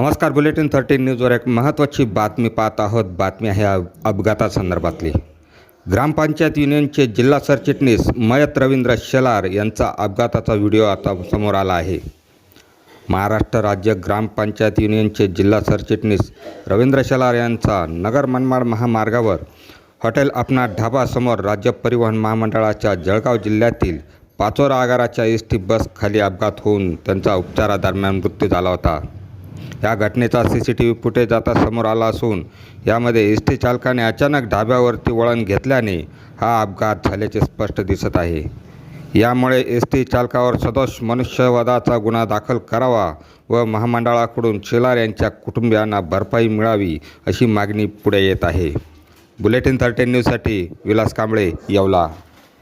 नमस्कार bulletin thirteen न्यूजवर एक महत्त्वाची बातमी पाहत आहोत. बातमी आहे अपघातासंदर्भातली ग्रामपंचायत युनियनचे जिल्हा सरचिटणीस मयत रवींद्र शेलार यांचा अपघाताचा व्हिडिओ आता समोर आला आहे. महाराष्ट्र राज्य ग्रामपंचायत युनियनचे जिल्हा सरचिटणीस रवींद्र शेलार यांचा नगर मनमाड महामार्गावर हॉटेल अपना ढाबासमोर राज्य परिवहन महामंडळाच्या जळगाव जिल्ह्यातील पाचोरा आगाराच्या एस टी बसखाली अपघात होऊन त्यांचा उपचारादरम्यान मृत्यू झाला होता. या घटनेचा C C T V footage आता समोर आला असून यामध्ये एस टी चालकाने अचानक ढाब्यावरती वळण घेतल्याने हा अपघात झाल्याचे स्पष्ट दिसत आहे. यामुळे एस टी चालकावर सदोष मनुष्यवधाचा गुन्हा दाखल करावा व महामंडळाकडून शेलार यांच्या कुटुंबियांना भरपाई मिळावी अशी मागणी पुढे येत आहे. बुलेटिन थर्टीन न्यूजसाठी विलास कांबळे येवला.